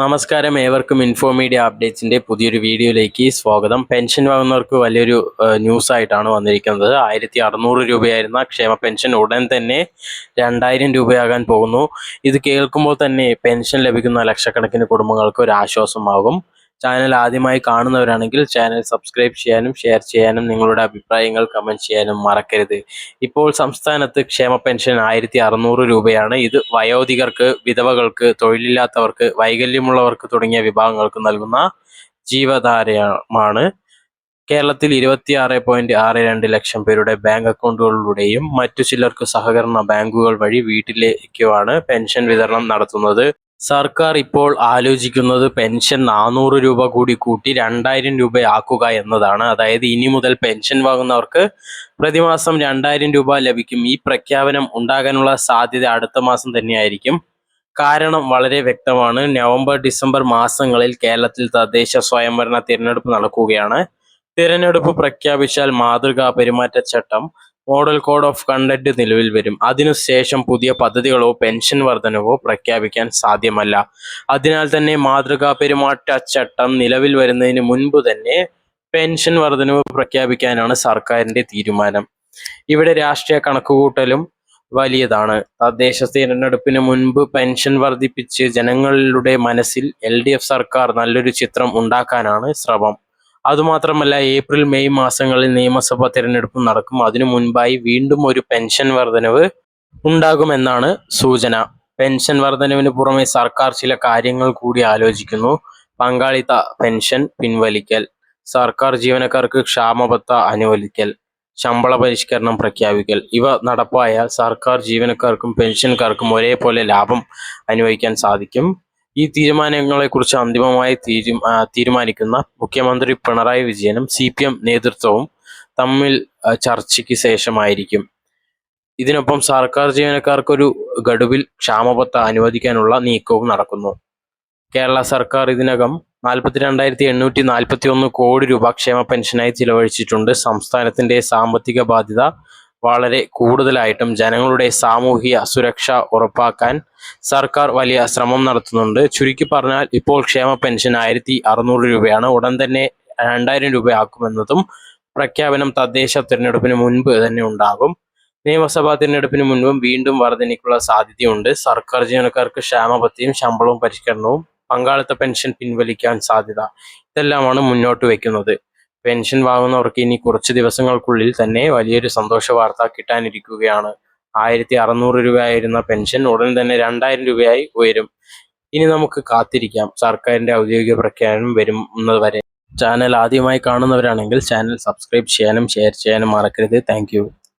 നമസ്കാരം. ഏവർക്കും info media അപ്ഡേറ്റ്സിന്റെ പുതിയൊരു വീഡിയോയിലേക്ക് സ്വാഗതം. പെൻഷൻ വാങ്ങുന്നവർക്ക് വലിയൊരു ന്യൂസ് ആയിട്ടാണ് വന്നിരിക്കുന്നത്. ആയിരത്തി അറുന്നൂറ് രൂപയായിരുന്ന ക്ഷേമ പെൻഷൻ ഉടൻ തന്നെ രണ്ടായിരം രൂപയാകാൻ പോകുന്നു. ഇത് കേൾക്കുമ്പോൾ തന്നെ പെൻഷൻ ലഭിക്കുന്ന ലക്ഷക്കണക്കിന് കുടുംബങ്ങൾക്ക് ഒരു ആശ്വാസമാകും. ചാനൽ ആദ്യമായി കാണുന്നവരാണെങ്കിൽ ചാനൽ സബ്സ്ക്രൈബ് ചെയ്യാനും ഷെയർ ചെയ്യാനും നിങ്ങളുടെ അഭിപ്രായങ്ങൾ കമന്റ് ചെയ്യാനും മറക്കരുത്. ഇപ്പോൾ സംസ്ഥാനത്ത് ക്ഷേമ പെൻഷൻ ആയിരത്തി അറുന്നൂറ് രൂപയാണ്. ഇത് വയോധികർക്ക് വിധവകൾക്ക് തൊഴിലില്ലാത്തവർക്ക് വൈകല്യമുള്ളവർക്ക് തുടങ്ങിയ വിഭാഗങ്ങൾക്ക് നൽകുന്ന ജീവധാരമാണ് കേരളത്തിൽ ഇരുപത്തിയാറ് പോയിന്റ് ആറ് രണ്ട് ലക്ഷം പേരുടെ ബാങ്ക് അക്കൗണ്ടുകളിലൂടെയും മറ്റു ചിലർക്ക് സഹകരണ ബാങ്കുകൾ വഴി വീട്ടിലേക്കുമാണ് പെൻഷൻ വിതരണം നടത്തുന്നത്. സർക്കാർ ഇപ്പോൾ ആലോചിക്കുന്നത് പെൻഷൻ നാനൂറ് രൂപ കൂടി കൂട്ടി രണ്ടായിരം രൂപയാക്കുക എന്നതാണ്. അതായത് ഇനി മുതൽ പെൻഷൻ വാങ്ങുന്നവർക്ക് പ്രതിമാസം രണ്ടായിരം രൂപ ലഭിക്കും. ഈ പ്രഖ്യാപനം ഉണ്ടാകാനുള്ള സാധ്യത അടുത്ത മാസം തന്നെയായിരിക്കും. കാരണം വളരെ വ്യക്തമാണ്. നവംബർ ഡിസംബർ മാസങ്ങളിൽ കേരളത്തിൽ തദ്ദേശ സ്വയംഭരണ തിരഞ്ഞെടുപ്പ് നടക്കുകയാണ്. തിരഞ്ഞെടുപ്പ് പ്രഖ്യാപിച്ചാൽ മാതൃകാ പെരുമാറ്റച്ചട്ടം മോഡൽ കോഡ് ഓഫ് കണ്ടക്ട് നിലവിൽ വരും. അതിനുശേഷം പുതിയ പദ്ധതികളോ പെൻഷൻ വർധനവോ പ്രഖ്യാപിക്കാൻ സാധ്യമല്ല. അതിനാൽ തന്നെ മാതൃകാ പെരുമാറ്റച്ചട്ടം നിലവിൽ വരുന്നതിന് മുൻപ് തന്നെ പെൻഷൻ വർധനവ് പ്രഖ്യാപിക്കാനാണ് സർക്കാരിന്റെ തീരുമാനം. ഇവിടെ രാഷ്ട്രീയ കണക്കുകൂട്ടലും വലിയതാണ്. തദ്ദേശ തിരഞ്ഞെടുപ്പിന് മുൻപ് പെൻഷൻ വർദ്ധിപ്പിച്ച് ജനങ്ങളുടെ മനസ്സിൽ എൽ സർക്കാർ നല്ലൊരു ചിത്രം ഉണ്ടാക്കാനാണ് ശ്രമം. അതുമാത്രമല്ല ഏപ്രിൽ മെയ് മാസങ്ങളിൽ നിയമസഭാ തിരഞ്ഞെടുപ്പ് നടക്കും. അതിനു മുൻപായി വീണ്ടും ഒരു പെൻഷൻ വർധനവ് ഉണ്ടാകുമെന്നാണ് സൂചന. പെൻഷൻ വർധനവിന് പുറമെ സർക്കാർ ചില കാര്യങ്ങൾ കൂടി ആലോചിക്കുന്നു. പങ്കാളിത്ത പെൻഷൻ പിൻവലിക്കൽ സർക്കാർ ജീവനക്കാർക്ക് ക്ഷാമബത്ത അനുവദിക്കൽ ശമ്പള പരിഷ്കരണം പ്രഖ്യാപിക്കൽ. ഇവ നടപ്പായാൽ സർക്കാർ ജീവനക്കാർക്കും പെൻഷൻകാർക്കും ഒരേപോലെ ലാഭം അനുഭവിക്കാൻ സാധിക്കും. ഈ തീരുമാനങ്ങളെക്കുറിച്ച് അന്തിമമായി തീരുമാനിക്കുന്ന മുഖ്യമന്ത്രി പിണറായി വിജയനും സി പി എം നേതൃത്വവും തമ്മിൽ ചർച്ചയ്ക്ക് ശേഷമായിരിക്കും. ഇതിനൊപ്പം സർക്കാർ ജീവനക്കാർക്കൊരു ഗഡുവിൽ ക്ഷാമബത്ത അനുവദിക്കാനുള്ള നീക്കവും നടക്കുന്നു. കേരള സർക്കാർ ഇതിനകം നാൽപ്പത്തിരണ്ടായിരത്തി എണ്ണൂറ്റി നാൽപ്പത്തി ഒന്ന് കോടി രൂപ ക്ഷേമ പെൻഷനായി ചിലവഴിച്ചിട്ടുണ്ട്. സംസ്ഥാനത്തിന്റെ സാമ്പത്തിക ബാധ്യത വളരെ കൂടുതലായിട്ടും ജനങ്ങളുടെ സാമൂഹിക സുരക്ഷ ഉറപ്പാക്കാൻ സർക്കാർ വലിയ ശ്രമം നടത്തുന്നുണ്ട്. ചുരുക്കി പറഞ്ഞാൽ ഇപ്പോൾ ക്ഷേമ പെൻഷൻ ആയിരത്തി അറുന്നൂറ് രൂപയാണ്. ഉടൻ തന്നെ രണ്ടായിരം രൂപയാക്കുമെന്നതും പ്രഖ്യാപനം തദ്ദേശ തിരഞ്ഞെടുപ്പിന് മുൻപ് തന്നെ ഉണ്ടാകും. നിയമസഭാ തിരഞ്ഞെടുപ്പിന് മുൻപും വീണ്ടും വർധനയ്ക്കുള്ള സാധ്യതയുണ്ട്. സർക്കാർ ജീവനക്കാർക്ക് ക്ഷാമപത്തിയും ശമ്പളവും പരിഷ്കരണവും പങ്കാളിത്ത പെൻഷൻ പിൻവലിക്കാൻ സാധ്യത ഇതെല്ലാമാണ് മുന്നോട്ട് വയ്ക്കുന്നത് പെൻഷൻ വാങ്ങുന്നവർക്ക് ഇനി കുറച്ച് ദിവസങ്ങൾക്കുള്ളിൽ തന്നെ വലിയൊരു സന്തോഷ വാർത്ത കിട്ടാനിരിക്കുകയാണ്. ആയിരത്തി അറുന്നൂറ് രൂപയായിരുന്ന പെൻഷൻ ഉടൻ തന്നെ രണ്ടായിരം രൂപയായി ഉയരും. ഇനി നമുക്ക് കാത്തിരിക്കാം. സർക്കാരിന്റെ ഔദ്യോഗിക പ്രഖ്യാപനം വരുന്നത് വരെ ചാനൽ ആദ്യമായി കാണുന്നവരാണെങ്കിൽ ചാനൽ സബ്സ്ക്രൈബ് ചെയ്യാനും ഷെയർ ചെയ്യാനും മറക്കരുത്. താങ്ക്